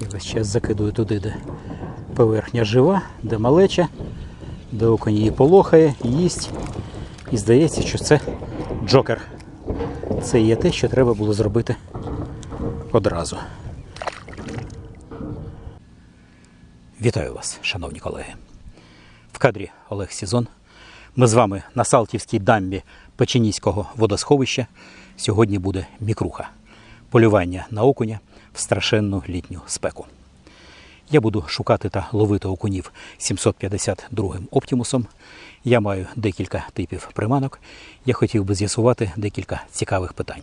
І весь час закидую туди, де поверхня жива, де малеча, де окунь її полохає, їсть. І здається, що це джокер. Це є те, що треба було зробити одразу. Вітаю вас, шановні колеги. В кадрі Олег Сізон. Ми з вами на Салтівській дамбі Печеніського водосховища. Сьогодні буде мікруха. Полювання на окуня страшенну літню спеку. Я буду шукати та ловити окунів 752-м оптимусом. Я маю декілька типів приманок. Я хотів би з'ясувати декілька цікавих питань.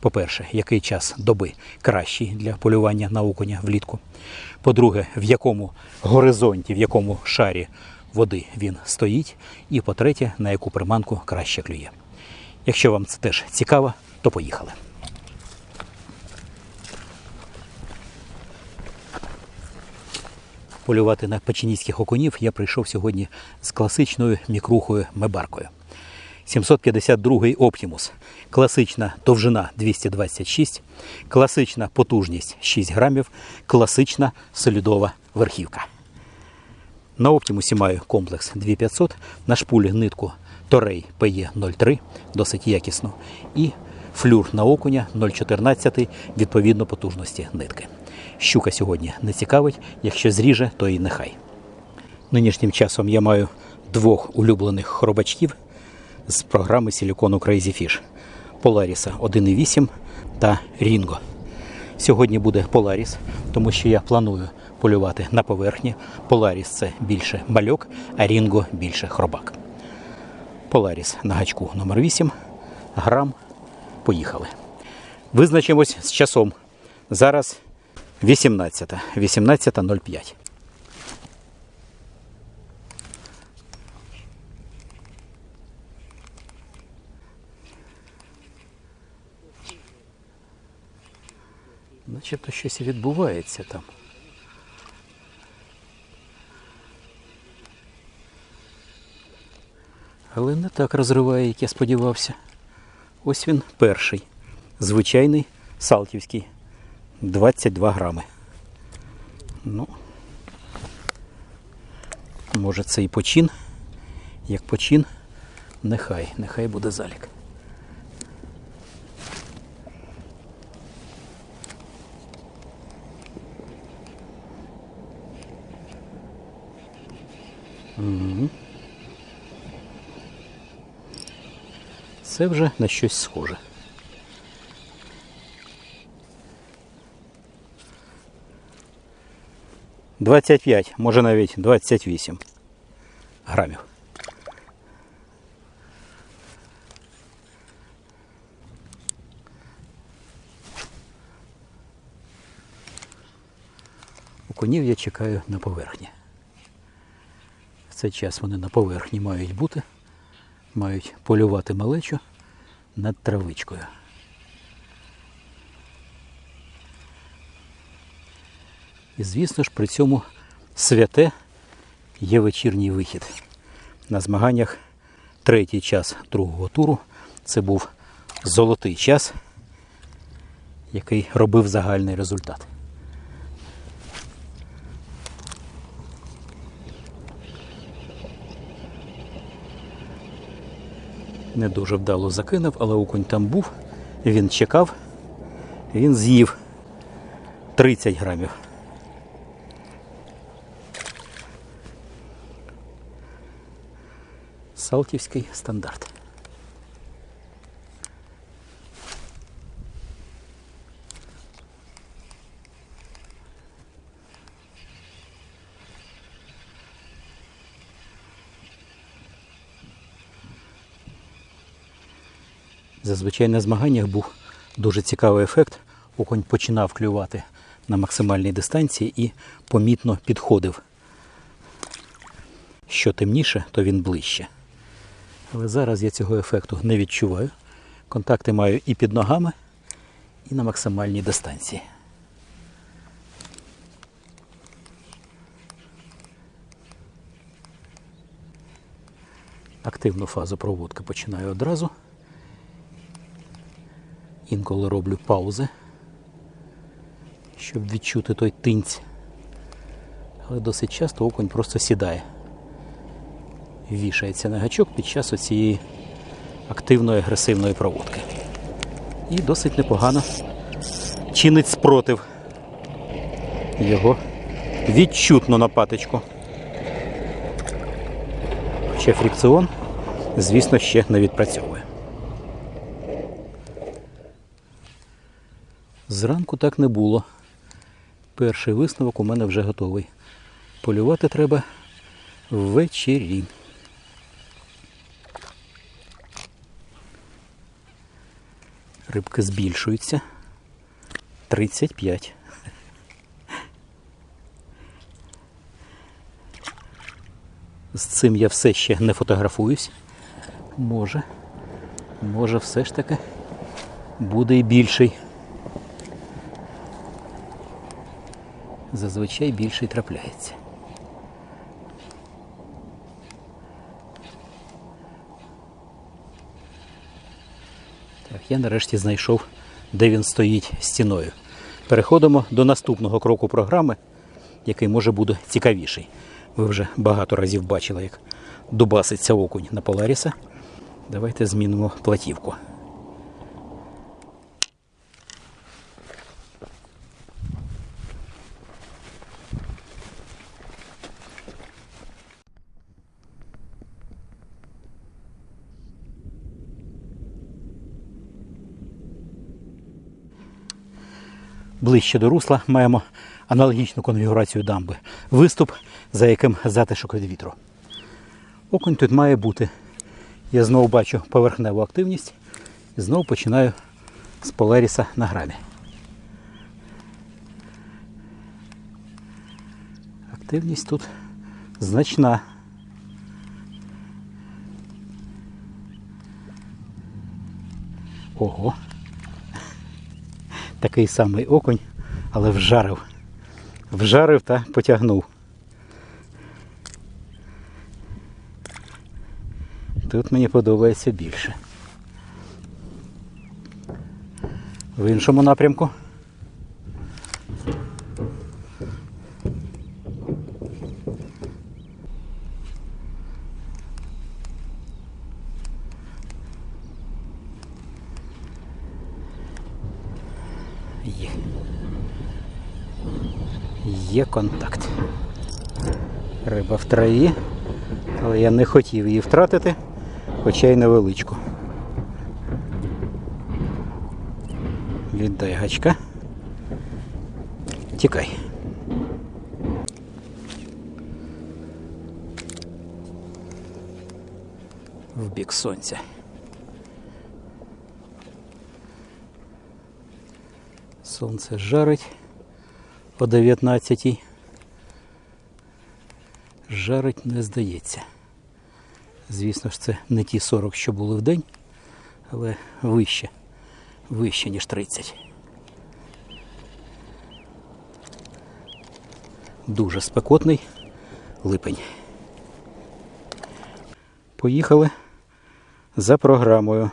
По-перше, який час доби кращий для полювання на окуня влітку. По-друге, в якому горизонті, в якому шарі води він стоїть. І по-третє, на яку приманку краще клює. Якщо вам це теж цікаво, то поїхали. Полювати на печеніських окунів я прийшов сьогодні з класичною мікрухою мебаркою. 752 Оптимус. Класична довжина 226, класична потужність 6 грамів, класична солідова верхівка. На Оптимусі маю комплекс 2500, на шпулі нитку Торей PE03, досить якісно, і флюр на окуня 0,14 відповідно потужності нитки. Щука сьогодні не цікавить, якщо зріже, то і нехай. Нинішнім часом я маю двох улюблених хробачків з програми Silicon Crazy Fish Polaris 1.8 та Ringo. Сьогодні буде Polaris, тому що я планую полювати на поверхні. Polaris це більше мальок, а Ringo більше хробак. Polaris на гачку номер 8 грам. Поїхали. Визначимось з часом. Зараз 18. 18.05. Начебто щось відбувається там. Але не так розриває, як я сподівався. Ось він перший. Звичайний салтівський. 22 грами. Ну, може це і почин. Як почин, нехай, нехай буде залік. Це вже на щось схоже. Двадцять п'ять, може навіть 28 грамів. Окунів я чекаю на поверхні. В цей час вони на поверхні мають бути, мають полювати малечу над травичкою. І звісно ж при цьому святе є вечірній вихід. На змаганнях третій час другого туру це був золотий час, який робив загальний результат. Не дуже вдало закинув, але окунь там був. Він чекав, він з'їв 30 грамів. Салтівський стандарт. Зазвичай на змаганнях був дуже цікавий ефект. Окунь починав клювати на максимальній дистанції і помітно підходив. Що темніше, то він ближче. Але зараз я цього ефекту не відчуваю. Контакти маю і під ногами, і на максимальній дистанції. Активну фазу проводки починаю одразу. Інколи роблю паузи. щоб відчути той тинць. Але досить часто окунь просто сідає. Вішається на гачок під час оцієї активної агресивної проводки. І досить непогано чинить спротив. Його відчутно на патичку. Хоча фрикціон, звісно, ще не відпрацьовує. Зранку так не було. Перший висновок у мене вже готовий. Полювати треба ввечері. Рибки збільшуються. 35. З цим я все ще не фотографуюсь. Може, може, все ж таки буде і більший. Зазвичай більший трапляється. Так, я нарешті знайшов, де він стоїть стіною. Переходимо до наступного кроку програми, який може бути цікавіший. Ви вже багато разів бачили, як дубаситься окунь на Поларіса. Давайте змінимо платівку. Ближче до русла маємо аналогічну конфігурацію дамби. Виступ, за яким затишок від вітру. Окунь тут має бути. Я знову бачу поверхневу активність і знову починаю з Поларіса на грамі. Активність тут значна. Ого. Такий самий окунь, але вжарив. Вжарив та потягнув. Тут мені подобається більше. В іншому напрямку. Є. Є контакт. Риба в траві, але я не хотів її втратити, хоча й невеличку. Віддай гачка. Тікай. В бік сонця. Сонце жарить о 19 Жарить не здається. Звісно ж, це не ті 40, що були в день, але вище. Вище, ніж 30. Дуже спекотний липень. Поїхали за програмою.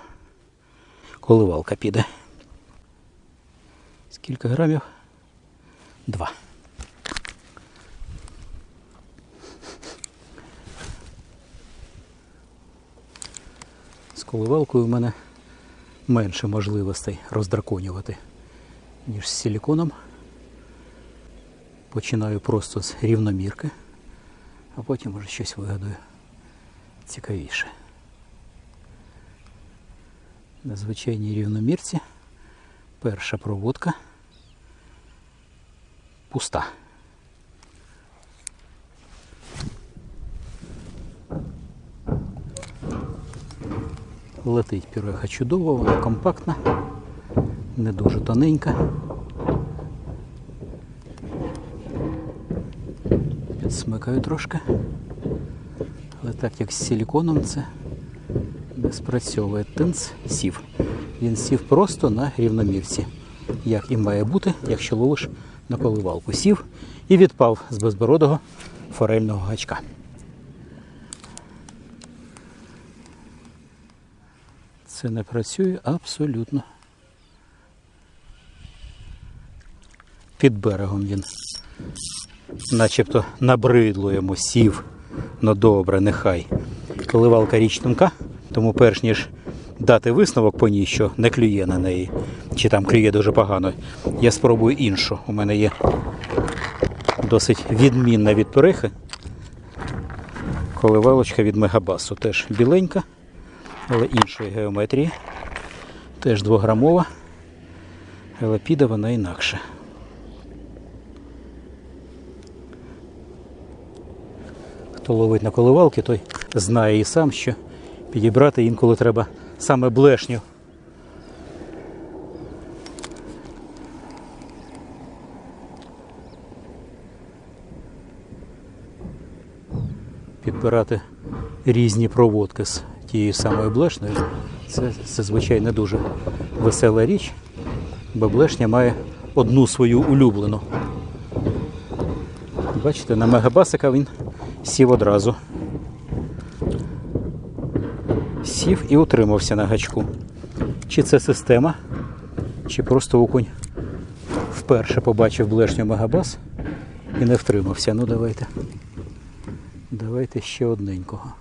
Коливалка піде. Скільки грамів? Два. З коливалкою в мене менше можливостей роздраконювати, ніж з силіконом. Починаю просто з рівномірки, а потім може щось вигадую цікавіше. На звичайній рівномірці перша проводка пуста. Летить піреха чудово, вона компактна, не дуже тоненька. Підсмикаю трошки. Але так як з силіконом це не спрацьовує. Тинц сів. Він сів просто на рівномірці. Як і має бути, якщо ловиш на коливалку. Сів і відпав з безбородого форельного гачка. Це не працює абсолютно. під берегом він. Начебто набридло йому сів. Ну добре, нехай. Коливалка річ тонка, тому перш ніж дати висновок по ній, що не клює на неї, чи там клює дуже погано, я спробую іншу. У мене є досить відмінна від перехи. Коливалочка від мегабасу. Теж біленька, але іншої геометрії. Теж двограмова, але піде вона інакше. Хто ловить на коливалки, той знає і сам, що підібрати інколи треба саме блешню. Підбирати різні проводки з тією самою блешнею. Це зазвичай не дуже весела річ, бо блешня має одну свою улюблену. Бачите, на мегабасика він сів одразу. Сів і утримався на гачку. Чи це система, чи просто окунь вперше побачив блешню мегабас і не втримався. Ну давайте. Давайте ще одненького.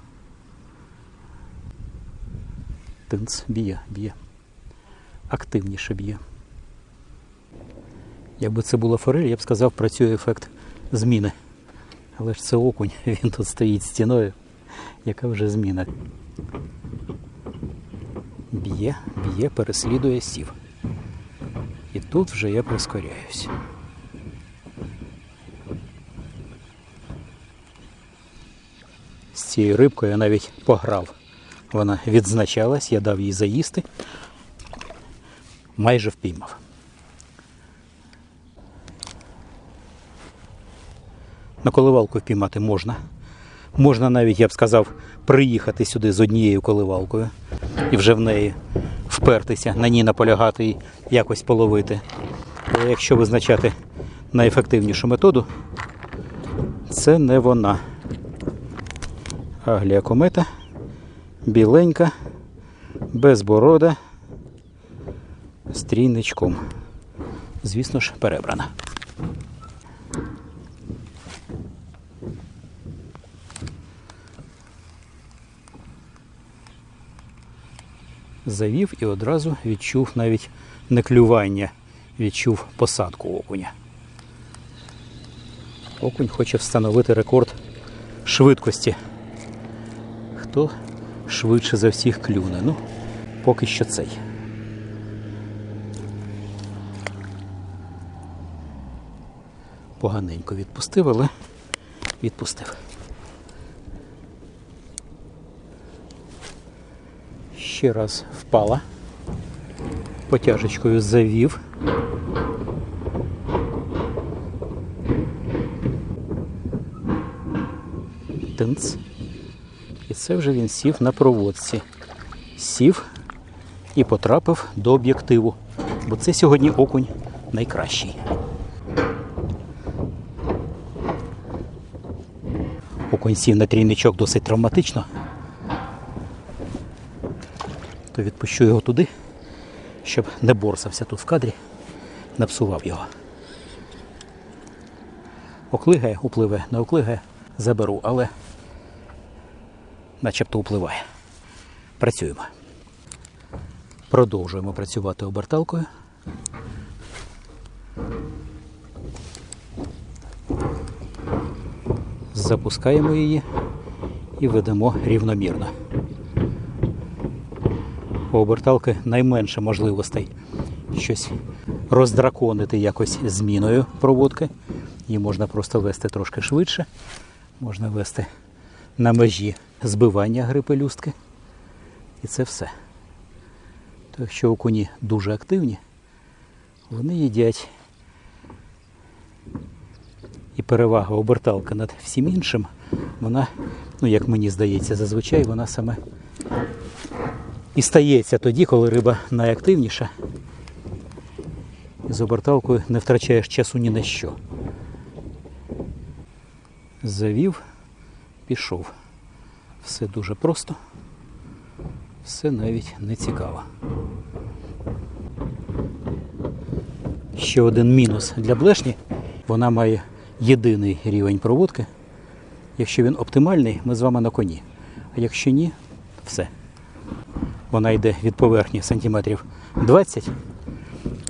Тинц б'є, б'є. Активніше б'є. Якби це була форель, я б сказав, працює ефект зміни. Але ж це окунь, він тут стоїть стіною. Яка вже зміна? Б'є, б'є, переслідує сів. І тут вже я прискоряюсь. З цією рибкою я навіть пограв. Вона відзначалась, я дав їй заїсти. Майже впіймав. На коливалку впіймати можна. Можна навіть, я б сказав, приїхати сюди з однією коливалкою і вже в неї впертися, на ній наполягати і якось половити. Але якщо визначати найефективнішу методу, це не вона. Аглія комета, біленька, безборода, з трійничком. Звісно ж, перебрана. Завів і одразу відчув навіть не клювання, відчув посадку окуня. Окунь хоче встановити рекорд швидкості. Хто швидше за всіх клюне? Ну, поки що цей. Поганенько відпустив, але відпустив. Ще раз впала. Потяжечкою завів. Тинц. І це вже він сів на проводці. Сів і потрапив до об'єктиву. Бо це сьогодні окунь найкращий. Окунь сів на трійничок досить травматично то відпущу його туди, щоб не борсався тут в кадрі, не псував його. Оклигає, upливе, не оклигає, заберу, але начебто впливає. Працюємо. Продовжуємо працювати оберталкою. Запускаємо її і ведемо рівномірно. У оберталки найменше можливостей щось роздраконити якось зміною проводки. Її можна просто вести трошки швидше, можна вести на межі збивання гри пелюстки. І це все. То якщо окуні дуже активні, вони їдять. І перевага оберталки над всім іншим, вона, ну як мені здається, зазвичай вона саме і стається тоді, коли риба найактивніша. І з оберталкою не втрачаєш часу ні на що. Завів, пішов. Все дуже просто, все навіть не цікаво. Ще один мінус для блешні. Вона має єдиний рівень проводки. Якщо він оптимальний, ми з вами на коні. А якщо ні, все. Вона йде від поверхні сантиметрів 20,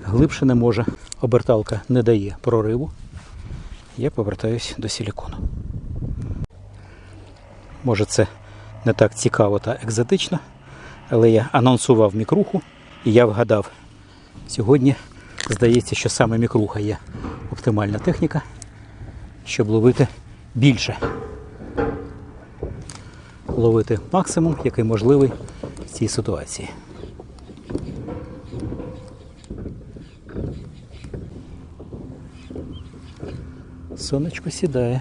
глибше не може. Оберталка не дає прориву. Я повертаюсь до силікону. Може це не так цікаво та екзотично, але я анонсував мікруху і я вгадав. Сьогодні здається, що саме мікруха є оптимальна техніка, щоб ловити більше. Ловити максимум, який можливий цій ситуації. Сонечко сідає.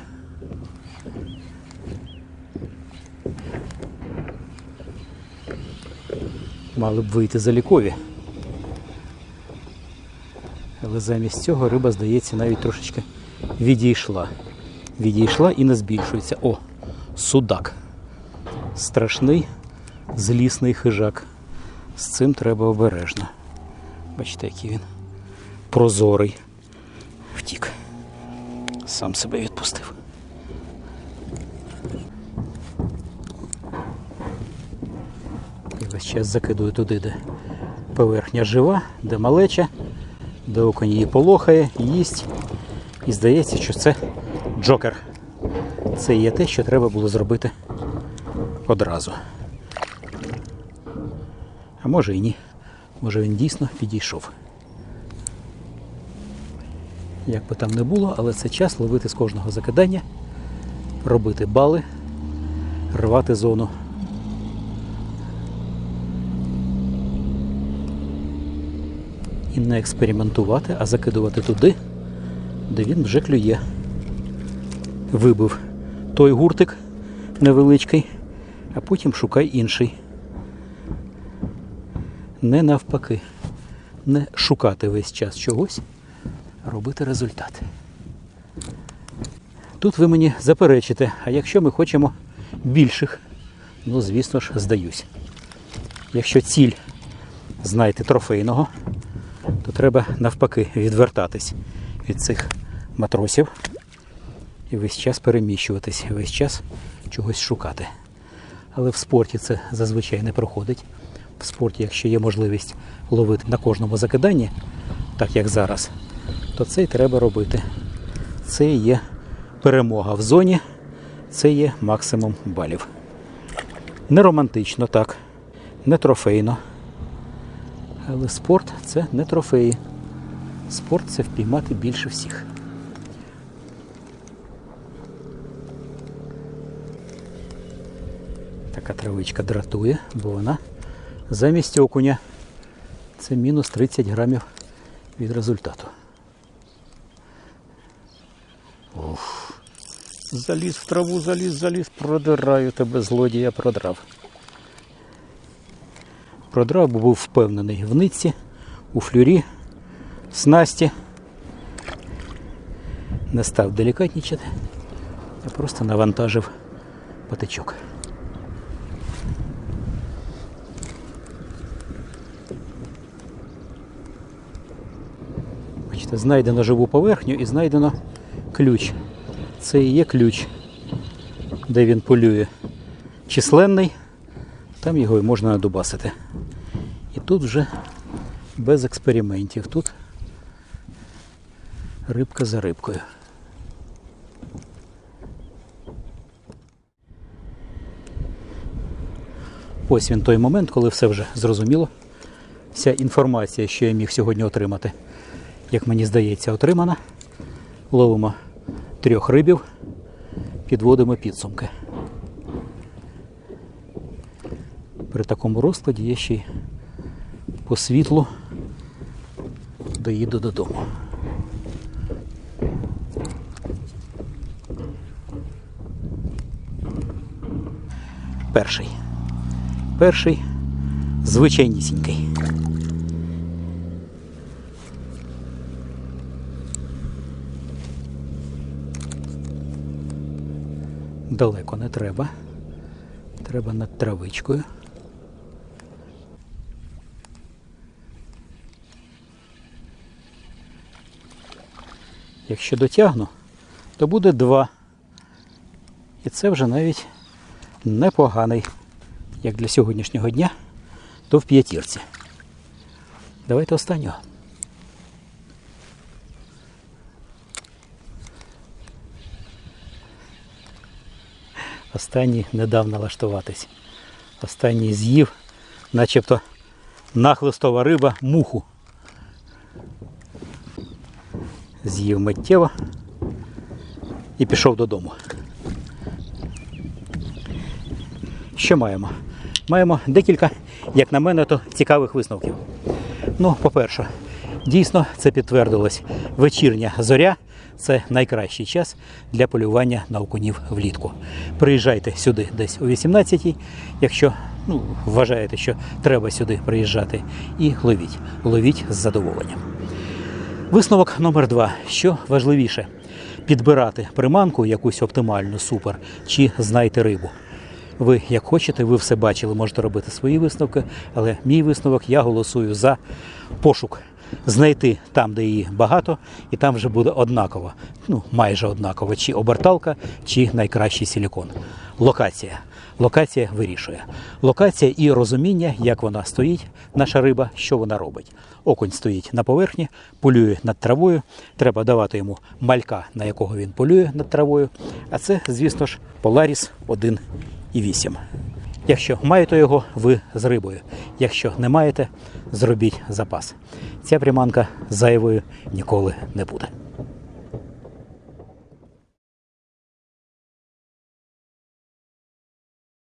Мали б вийти залікові. Але замість цього риба, здається, навіть трошечки відійшла. Відійшла і не збільшується. О, судак. Страшний злісний хижак. З цим треба обережно. Бачите, який він прозорий. Втік. Сам себе відпустив. І весь час закидую туди, де поверхня жива, де малеча, де окунь її полохає, їсть. І здається, що це джокер. Це є те, що треба було зробити одразу. Може і ні. Може він дійсно підійшов. Як би там не було, але це час ловити з кожного закидання, робити бали, рвати зону. І не експериментувати, а закидувати туди, де він вже клює. Вибив той гуртик невеличкий, а потім шукай інший. Не навпаки. Не шукати весь час чогось, робити результат. Тут ви мені заперечите, а якщо ми хочемо більших, ну звісно ж, здаюсь. Якщо ціль знайти трофейного, то треба навпаки відвертатись від цих матросів і весь час переміщуватись, весь час чогось шукати. Але в спорті це зазвичай не проходить. В спорті, якщо є можливість ловити на кожному закиданні, так як зараз, то це й треба робити. Це є перемога в зоні, це є максимум балів. Не романтично, так, не трофейно. Але спорт це не трофеї. Спорт це впіймати більше всіх. Така травичка дратує, бо вона замість окуня це мінус 30 грамів від результату. Уф. Заліз в траву, заліз, заліз, продираю тебе, злодія, продрав. Продрав, бо був впевнений в нитці, у флюрі, снасті. Не став делікатнічати, а просто навантажив патичок. Знайдено живу поверхню і знайдено ключ. Це і є ключ, де він полює. Численний, там його і можна надубасити. І тут вже без експериментів. Тут рибка за рибкою. Ось він той момент, коли все вже зрозуміло. Вся інформація, що я міг сьогодні отримати, як мені здається, отримана. Ловимо трьох рибів, підводимо підсумки. При такому розкладі я ще й по світлу доїду додому. Перший. Перший звичайнісінький. Далеко не треба. Треба над травичкою. Якщо дотягну, то буде два. І це вже навіть непоганий, як для сьогоднішнього дня, то в п'ятірці. Давайте останнього. Останній не дав налаштуватись. Останній з'їв, начебто нахлистова риба муху. З'їв миттєво і пішов додому. Що маємо? Маємо декілька, як на мене, то цікавих висновків. Ну, по-перше, дійсно це підтвердилось. Вечірня зоря це найкращий час для полювання на окунів влітку. Приїжджайте сюди десь о 18-й, якщо ну, вважаєте, що треба сюди приїжджати, і ловіть. Ловіть з задоволенням. Висновок номер два. Що важливіше? Підбирати приманку якусь оптимальну, супер, чи знайти рибу. Ви як хочете, ви все бачили, можете робити свої висновки, але мій висновок я голосую за пошук. Знайти там, де її багато, і там вже буде однаково, ну майже однаково, чи оберталка, чи найкращий силікон. Локація. Локація вирішує. Локація і розуміння, як вона стоїть, наша риба, що вона робить. Окунь стоїть на поверхні, полює над травою. Треба давати йому малька, на якого він полює над травою. А це, звісно ж, Polaris 1,8. Якщо маєте його, ви з рибою. Якщо не маєте, зробіть запас. Ця приманка зайвою ніколи не буде.